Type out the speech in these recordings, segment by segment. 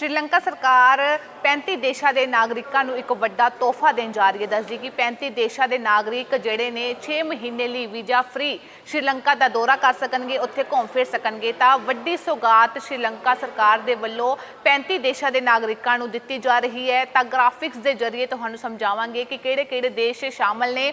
ਸ਼੍ਰੀਲੰਕਾ ਸਰਕਾਰ 35 ਦੇਸ਼ਾਂ ਦੇ ਨਾਗਰਿਕਾਂ ਨੂੰ ਇੱਕ ਵੱਡਾ ਤੋਹਫਾ ਦੇਣ ਜਾ ਰਹੀ ਹੈ। ਦੱਸਦੀ ਕਿ 35 ਦੇਸ਼ਾਂ ਦੇ ਨਾਗਰਿਕ ਜਿਹੜੇ ਨੇ 6 ਮਹੀਨੇ ਲਈ ਵੀਜ਼ਾ ਫ੍ਰੀ ਸ਼੍ਰੀਲੰਕਾ ਦਾ ਦੌਰਾ ਕਰ ਸਕਣਗੇ, ਉੱਥੇ ਘੁੰਮ ਫਿਰ ਸਕਣਗੇ। ਤਾਂ ਵੱਡੀ ਸੌਗਾਤ ਸ਼੍ਰੀਲੰਕਾ ਸਰਕਾਰ ਦੇ ਵੱਲੋਂ 35 ਦੇਸ਼ਾਂ ਦੇ ਨਾਗਰਿਕਾਂ ਨੂੰ ਦਿੱਤੀ ਜਾ ਰਹੀ ਹੈ। ਤਾਂ ਗ੍ਰਾਫਿਕਸ ਦੇ ਜ਼ਰੀਏ ਤੁਹਾਨੂੰ ਸਮਝਾਵਾਂਗੇ ਕਿ ਕਿਹੜੇ-ਕਿਹੜੇ ਦੇਸ਼ ਸ਼ਾਮਲ ਨੇ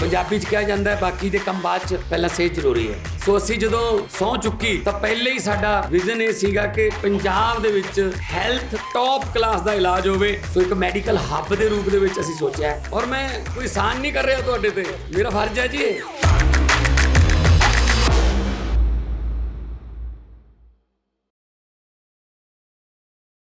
ਪੰਜਾਬੀ ਚ ਕਿਹਾ ਜਾਂਦਾ ਹੈ, ਬਾਕੀ ਦੇ ਕੰਮ ਬਾਅਦ ਚ ਪਹਿਲਾਂ ਸਿਹਤ ਜ਼ਰੂਰੀ ਹੈ। ਸੋ ਅਸੀਂ ਜਦੋਂ ਸੌ ਚੁੱਕੀ, ਤਾਂ ਪਹਿਲੇ ਹੀ ਸਾਡਾ ਵਿਜ਼ਨ ਇਹ ਸੀਗਾ ਕਿ ਪੰਜਾਬ ਦੇ ਵਿੱਚ ਹੈਲਥ ਟੌਪ ਕਲਾਸ ਦਾ ਇਲਾਜ ਹੋਵੇ। ਸੋ ਇੱਕ ਮੈਡੀਕਲ ਹੱਬ ਦੇ ਰੂਪ ਦੇ ਵਿੱਚ ਅਸੀਂ ਸੋਚਿਆ ਔਰ ਮੈਂ ਕੋਈ ਸਾਨ ਨਹੀਂ ਕਰ ਰਿਹਾ ਤੁਹਾਡੇ ਤੇ। ਮੇਰਾ ਫਰਜ਼ ਹੈ ਜੀ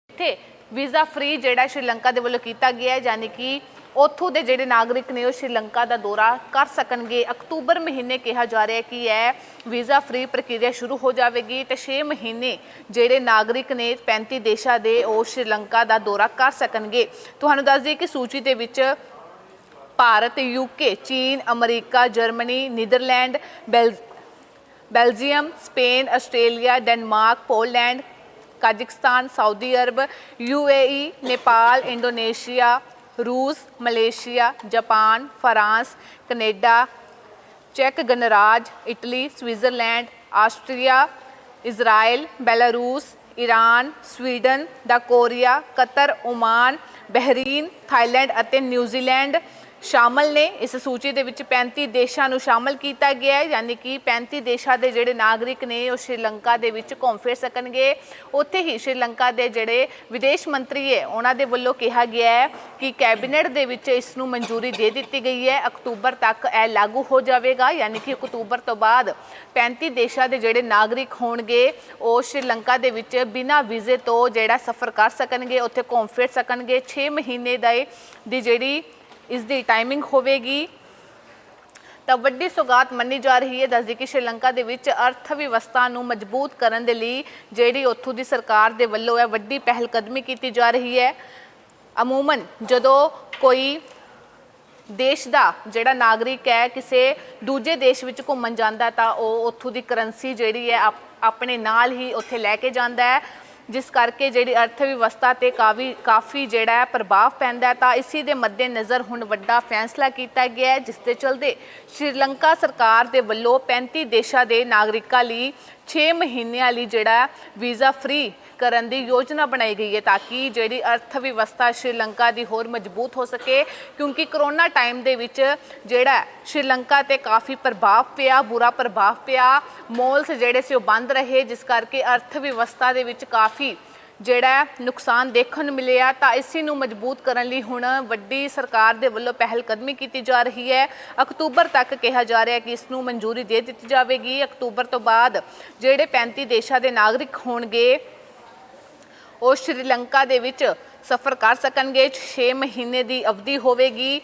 ਇੱਥੇ ਵੀਜ਼ਾ ਫ੍ਰੀ ਜਿਹੜਾ ਸ਼੍ਰੀਲੰਕਾ ਦੇ ਵੱਲੋਂ ਕੀਤਾ ਗਿਆ ਹੈ, ਯਾਨੀ ਕਿ ਉੱਥੋਂ ਦੇ ਜਿਹੜੇ ਨਾਗਰਿਕ ਨੇ ਉਹ ਸ਼੍ਰੀਲੰਕਾ ਦਾ ਦੌਰਾ ਕਰ ਸਕਣਗੇ। ਅਕਤੂਬਰ ਮਹੀਨੇ ਕਿਹਾ ਜਾ ਰਿਹਾ ਹੈ ਕਿ ਇਹ ਵੀਜ਼ਾ ਫ੍ਰੀ ਪ੍ਰਕਿਰਿਆ ਸ਼ੁਰੂ ਹੋ ਜਾਵੇਗੀ ਤੇ 6 ਮਹੀਨੇ ਜਿਹੜੇ ਨਾਗਰਿਕ ਨੇ 35 ਦੇਸ਼ਾਂ ਦੇ ਉਹ ਸ਼੍ਰੀਲੰਕਾ ਦਾ ਦੌਰਾ ਕਰ ਸਕਣਗੇ। ਤੁਹਾਨੂੰ ਦੱਸ ਦਈਏ ਕਿ ਸੂਚੀ ਦੇ ਵਿੱਚ ਭਾਰਤ ਯੂਕੇ ਚੀਨ, ਅਮਰੀਕਾ, ਜਰਮਨੀ, ਨੀਦਰਲੈਂਡ, ਬੈਲ, Belgium, Spain, Australia, Denmark, Poland Kazakhstan Saudi Arab UAE Nepal, Indonesia ਰੂਸ, ਮਲੇਸ਼ੀਆ, ਜਾਪਾਨ, ਫਰਾਂਸ, ਕੈਨੇਡਾ, ਚੈਕ ਗਣਰਾਜ, Italy, Switzerland, Austria Israel Belarus Iran Sweden, ਦਾ Korea, Qatar, Oman, Bahrain, Thailand ਅਤੇ ਨਿਊਜ਼ੀਲੈਂਡ ਸ਼ਾਮਲ ਨੇ। ਇਸ ਸੂਚੀ ਦੇ ਵਿੱਚ 35 ਦੇਸ਼ਾਂ ਨੂੰ ਸ਼ਾਮਲ ਕੀਤਾ ਗਿਆ ਹੈ, ਯਾਨੀ ਕਿ 35 ਦੇਸ਼ਾਂ ਦੇ ਜਿਹੜੇ ਨਾਗਰਿਕ ਨੇ, ਉਹ ਸ਼੍ਰੀਲੰਕਾ ਦੇ ਵਿੱਚ ਘੁੰਮ ਫਿਰ ਸਕਣਗੇ। ਉੱਥੇ ਹੀ ਸ਼੍ਰੀਲੰਕਾ ਦੇ ਜਿਹੜੇ ਵਿਦੇਸ਼ ਮੰਤਰੀ ਹੈ, ਉਹਨਾਂ ਦੇ ਵੱਲੋਂ ਕਿਹਾ ਗਿਆ ਹੈ ਕਿ ਕੈਬਨਿਟ ਦੇ ਵਿੱਚ ਇਸ ਨੂੰ ਮਨਜ਼ੂਰੀ ਦੇ ਦਿੱਤੀ ਗਈ ਹੈ। ਅਕਤੂਬਰ ਤੱਕ ਇਹ ਲਾਗੂ ਹੋ ਜਾਵੇਗਾ, ਯਾਨੀ ਕਿ ਅਕਤੂਬਰ ਤੋਂ ਬਾਅਦ 35 ਦੇਸ਼ਾਂ ਦੇ ਜਿਹੜੇ ਨਾਗਰਿਕ ਹੋਣਗੇ, ਉਹ ਸ਼੍ਰੀਲੰਕਾ ਦੇ ਵਿੱਚ ਬਿਨਾਂ ਵੀਜ਼ੇ ਤੋਂ ਜਿਹੜਾ ਸਫ਼ਰ ਕਰ ਸਕਣਗੇ, ਉੱਥੇ ਘੁੰਮ ਫਿਰ ਸਕਣਗੇ। 6 ਮਹੀਨੇ ਦਾ ਦੀ ਜਿਹੜੀ ਇਸ ਦੀ ਟਾਈਮਿੰਗ ਹੋਵੇਗੀ। ਤਾਂ ਵੱਡੀ ਸੌਗਾਤ ਮੰਨੀ ਜਾ ਰਹੀ ਹੈ। ਦੱਸਦੀ ਕਿ ਸ਼੍ਰੀਲੰਕਾ ਦੇ ਵਿੱਚ ਅਰਥ ਵਿਵਸਥਾ ਨੂੰ ਮਜ਼ਬੂਤ ਕਰਨ ਦੇ ਲਈ ਜਿਹੜੀ ਉੱਥੋਂ ਦੀ ਸਰਕਾਰ ਦੇ ਵੱਲੋਂ ਹੈ ਵੱਡੀ ਪਹਿਲ ਕਦਮੀ ਕੀਤੀ ਜਾ ਰਹੀ ਹੈ। ਅਮੂਮਨ ਜਦੋਂ ਕੋਈ ਦੇਸ਼ ਦਾ ਜਿਹੜਾ ਨਾਗਰਿਕ ਹੈ, ਕਿਸੇ ਦੂਜੇ ਦੇਸ਼ ਵਿੱਚ ਘੁੰਮਣ ਜਾਂਦਾ ਤਾਂ ਉਹ ਉੱਥੋਂ ਦੀ ਕਰੰਸੀ ਜਿਹੜੀ ਹੈ, ਆਪ- ਆਪਣੇ ਨਾਲ ਹੀ ਉੱਥੇ ਲੈ ਕੇ ਜਾਂਦਾ ਹੈ। ਜਿਸ ਕਰਕੇ ਜਿਹੜੀ ਅਰਥ ਵਿਵਸਥਾ ਤੇ ਕਾਫੀ ਕਾਫੀ ਜਿਹੜਾ ਹੈ ਪ੍ਰਭਾਵ ਪੈਂਦਾ ਹੈ, ਤਾਂ ਇਸੇ ਦੇ ਮੱਦੇ ਨਜ਼ਰ ਹੁਣ ਵੱਡਾ ਫੈਸਲਾ ਕੀਤਾ ਗਿਆ ਹੈ, ਜਿਸ ਦੇ ਚਲਦੇ ਸ਼੍ਰੀਲੰਕਾ ਸਰਕਾਰ ਦੇ ਵੱਲੋਂ 35 ਦੇਸ਼ਾਂ ਦੇ ਨਾਗਰਿਕਾਂ ਲਈ 6 ਮਹੀਨਿਆਂ ਲਈ ਜਿਹੜਾ ਵੀਜ਼ਾ ਫ੍ਰੀ ਕਰਨ ਦੀ ਯੋਜਨਾ ਬਣਾਈ ਗਈ ਹੈ ਤਾਂ ਕਿ ਜਿਹੜੀ ਅਰਥ ਵਿਵਸਥਾ ਸ਼੍ਰੀਲੰਕਾ ਦੀ ਹੋਰ ਮਜ਼ਬੂਤ ਹੋ ਸਕੇ, ਕਿਉਂਕਿ ਕਰੋਨਾ ਟਾਈਮ ਦੇ ਵਿੱਚ ਜਿਹੜਾ ਸ਼੍ਰੀਲੰਕਾ ਤੇ ਕਾਫੀ ਪ੍ਰਭਾਵ ਪਿਆ, ਬੁਰਾ ਪ੍ਰਭਾਵ ਪਿਆ। ਮੌਲਸ ਜਿਹੜੇ ਸੀ ਉਹ ਬੰਦ ਰਹੇ, ਜਿਸ ਕਰਕੇ ਅਰਥ ਵਿਵਸਥਾ ਦੇ ਵਿੱਚ ਕਾਫੀ ਜਿਹੜਾ ਨੁਕਸਾਨ ਦੇਖਣ ਨੂੰ ਮਿਲਿਆ ਤਾਂ ਇਸੇ ਨੂੰ ਮਜ਼ਬੂਤ ਕਰਨ ਲਈ ਹੁਣ ਵੱਡੀ ਸਰਕਾਰ ਦੇ ਵੱਲੋਂ ਪਹਿਲ ਕਦਮੀ ਕੀਤੀ ਜਾ ਰਹੀ ਹੈ। ਅਕਤੂਬਰ ਤੱਕ ਕਿਹਾ ਜਾ ਰਿਹਾ ਕਿ ਇਸ ਨੂੰ ਮਨਜ਼ੂਰੀ ਦੇ ਦਿੱਤੀ ਜਾਵੇਗੀ। ਅਕਤੂਬਰ ਤੋਂ ਬਾਅਦ ਜਿਹੜੇ 35 ਦੇਸ਼ਾਂ ਦੇ ਨਾਗਰਿਕ ਹੋਣਗੇ, ਉਹ ਸ਼੍ਰੀਲੰਕਾ ਦੇ ਵਿੱਚ ਸਫ਼ਰ ਕਰ ਸਕਣਗੇ। 6 ਮਹੀਨੇ ਦੀ ਅਵਧੀ ਹੋਵੇਗੀ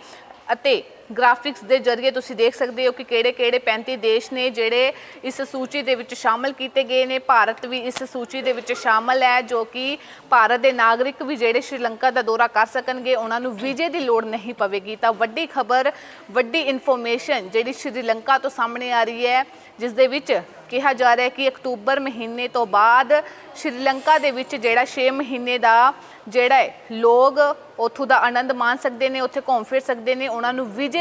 ਅਤੇ ਗ੍ਰਾਫਿਕਸ ਦੇ ਜ਼ਰੀਏ ਤੁਸੀਂ ਦੇਖ ਸਕਦੇ ਹੋ ਕਿ ਕਿਹੜੇ-ਕਿਹੜੇ 35 ਦੇਸ਼ ਨੇ ਜਿਹੜੇ ਇਸ ਸੂਚੀ ਦੇ ਵਿੱਚ ਸ਼ਾਮਲ ਕੀਤੇ ਗਏ ਨੇ। ਭਾਰਤ ਵੀ ਇਸ ਸੂਚੀ ਦੇ ਵਿੱਚ ਸ਼ਾਮਲ ਹੈ, ਜੋ ਕਿ ਭਾਰਤ ਦੇ ਨਾਗਰਿਕ ਵੀ ਜਿਹੜੇ ਸ਼੍ਰੀਲੰਕਾ ਦਾ ਦੌਰਾ ਕਰ ਸਕਣਗੇ, ਉਹਨਾਂ ਨੂੰ ਵੀਜ਼ੇ ਦੀ ਲੋੜ ਨਹੀਂ ਪਵੇਗੀ। ਤਾਂ ਵੱਡੀ ਖਬਰ, ਵੱਡੀ ਇਨਫੋਰਮੇਸ਼ਨ ਜਿਹੜੀ ਸ਼੍ਰੀਲੰਕਾ ਤੋਂ ਸਾਹਮਣੇ ਆ ਰਹੀ ਹੈ, ਜਿਸ ਦੇ ਵਿੱਚ ਕਿਹਾ ਜਾ ਰਿਹਾ ਹੈ ਕਿ ਅਕਤੂਬਰ ਮਹੀਨੇ ਤੋਂ ਬਾਅਦ ਸ਼੍ਰੀਲੰਕਾ ਦੇ ਵਿੱਚ ਜਿਹੜਾ 6 ਮਹੀਨੇ ਦਾ ਜਿਹੜਾ ਹੈ, ਲੋਕ ਉੱਥੋਂ ਦਾ ਆਨੰਦ ਮਾਣ ਸਕਦੇ ਨੇ, ਉੱਥੇ ਘੁੰਮ ਫਿਰ ਸਕਦੇ ਨੇ, ਉਹਨਾਂ ਨੂੰ ਵੀਜ਼ੇ